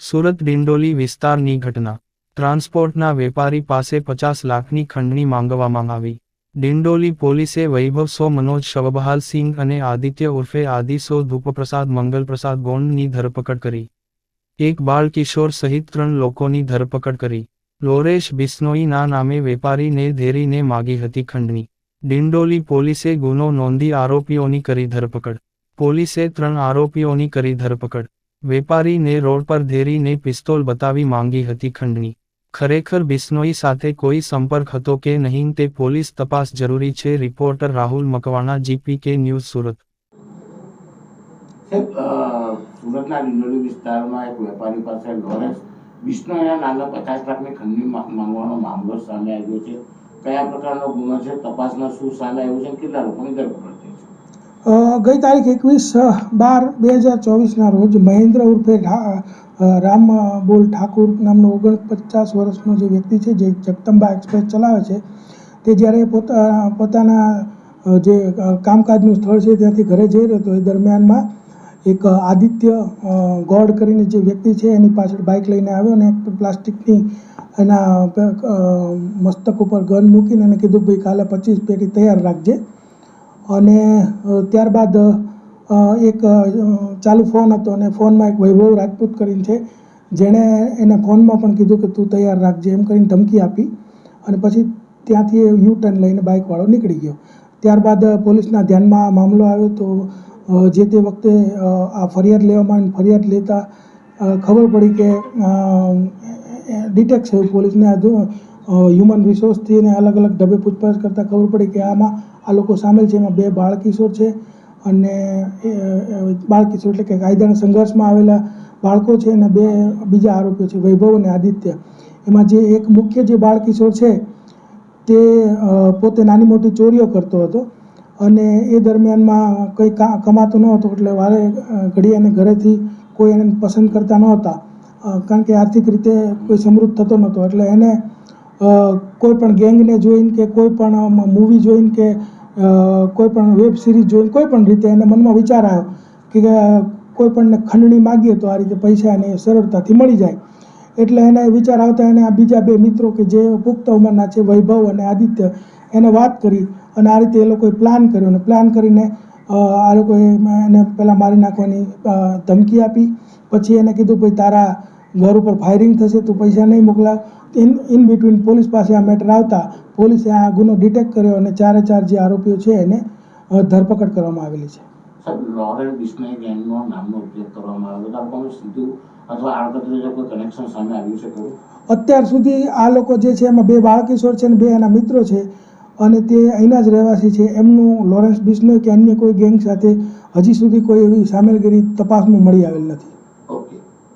સુરત ડિંડોલી વિસ્તારની ઘટના. ટ્રાન્સપોર્ટના વેપારી પાસે પચાસ લાખની ખંડણી માંગવામાં આવી. ડિંડોલી પોલીસે વૈભવ સો મનોજ શવબહાલ સિંઘ અને આદિત્ય ઉર્ફે આદિસો ધૂપપ્રસાદ મંગલપ્રસાદ ગોંડની ધરપકડ કરી. એક બાળ કિશોર સહિત ત્રણ લોકોની ધરપકડ કરી. લોરેશ બિસ્નોઈના નામે વેપારીને ધેરીને માગી હતી ખંડણી. ડિંડોલી પોલીસે ગુનો નોંધી આરોપીઓની કરી ધરપકડ. પોલીસે ત્રણ આરોપીઓની કરી ધરપકડ. વેપારીને રોડ પર ધેરીને પિસ્તોલ બતાવી માંગી હતી ખંડણી. ખરેખર બિસ્નોઈ સાથે કોઈ સંપર્ક હતો કે નહીં તે પોલીસ તપાસ જરૂરી છે, reporter Rahul Makwana, GPK news Surat. સુરતના ડિંડોલી વિસ્તારમાં એક વેપારી પાસે લોરેન્સ બિસ્નોઈના નામે પચાસ લાખની ખંડની માંગવાનો મામલો સામે આવ્યો છે. કયા પ્રકારનો ગુનો છે, તપાસમાં શું સામે આવ્યું છે કેટલા લોકોની ધરપકડ ગઈ તારીખ એકવીસ બાર બે હજાર ચોવીસના રોજ મહેન્દ્ર ઉર્ફે રામ બોલ ઠાકુર નામનો ઓગણપચાસ વર્ષનો જે વ્યક્તિ છે, જે જગદંબા એક્સપ્રેસ ચલાવે છે, તે જ્યારે પોતા પોતાના જે કામકાજનું સ્થળ છે, ત્યાંથી ઘરે જઈ રહ્યો હતો, એ દરમિયાનમાં એક આદિત્ય ગોડ કરીને જે વ્યક્તિ છે, એની પાછળ બાઇક લઈને આવ્યો અને પ્લાસ્ટિકની એના મસ્તક ઉપર ગન મૂકીને એને કીધું ભાઈ કાલે પચીસ પેટી તૈયાર રાખજે. અને ત્યારબાદ એક ચાલુ ફોન હતો અને ફોનમાં એક વૈભવ રાજપૂત કરીને છે, જેણે એને ફોનમાં પણ કીધું કે તું તૈયાર રાખજે એમ કરીને ધમકી આપી અને પછી ત્યાંથી એ યુ ટર્ન લઈને બાઇકવાળો નીકળી ગયો ત્યારબાદ પોલીસના ધ્યાનમાં આ મામલો આવ્યો તો જે તે વખતે આ ફરિયાદ લેવામાં આવી. ફરિયાદ લેતા ખબર પડી કે ડિટેક્ટ થયું પોલીસને હ્યુમન રિસોર્સથી એને અલગ અલગ ઢબે પૂછપરછ કરતાં ખબર પડી કે આમાં આ લોકો સામેલ છે. એમાં બે બાળ કિશોર છે અને એ, અ, બાળ કિશોર એટલે કે કાયદાના સંઘર્ષમાં આવેલા બાળકો છે અને બે બીજા આરોપીઓ છે વૈભવ અને આદિત્ય. એમાં જે એક મુખ્ય જે બાળ કિશોર છે તે પોતે નાની મોટી ચોરીઓ કરતો હતો અને એ દરમિયાનમાં કંઈ કમાતો ન હતો એટલે વારે ઘડી એને ઘરેથી કોઈ એને પસંદ કરતા નહોતા. કારણ કે આર્થિક રીતે કોઈ સમૃદ્ધ થતો નહોતો એટલે એને કોઈ પણ ગેંગને જોઈને કે કોઈ પણ મૂવી જોઈને કે કોઈ પણ વેબ સિરીઝ જોઈને કોઈ પણ રીતે એને મનમાં વિચાર આવ્યો કે કોઈ પણને ખંડણી માગીએ તો આ રીતે પૈસા એને સરળતાથી મળી જાય. એટલે એને વિચાર આવતા એને આ બીજા બે મિત્રો કે જે પુખ્ત ઉંમરના છે, વૈભવ અને આદિત્ય, એને વાત કરી અને આ રીતે એ લોકોએ પ્લાન કર્યો અને પ્લાન કરીને આ લોકોએ એને પહેલાં મારી નાખવાની ધમકી આપી. પછી એને કીધું, ભાઈ, તારા ઘર ઉપર ફાયરિંગ થશે તું પૈસા નહીં મોકલાવ ઇન ઇન બિટવીન પોલીસ પાસે આ મેટર આવતા પોલીસે આ ગુનો ડિટેક્ટ કર્યો અને ચારે ચાર જે આરોપીઓ છે એને ધરપકડ કરવામાં આવેલી છે. સાહેબ લોરેન્સ ગેંગનો નામનો ઉપયોગ કરવામાં આવ્યો તો સીધું અથવા આડકતરી કોઈ કનેક્શન સામે આવ્યું છે ખરું? અત્યાર સુધી આ લોકો જે છે એમાં બે બાળકિશોર છે અને બે એના મિત્રો છે અને તે અહીંના જ રહેવાસી છે. એમનું લોરેન્સ બિસ્નો કે અન્ય કોઈ ગેંગ સાથે હજી સુધી કોઈ એવી સામેલગીરી તપાસમાં મળી આવેલ નથી.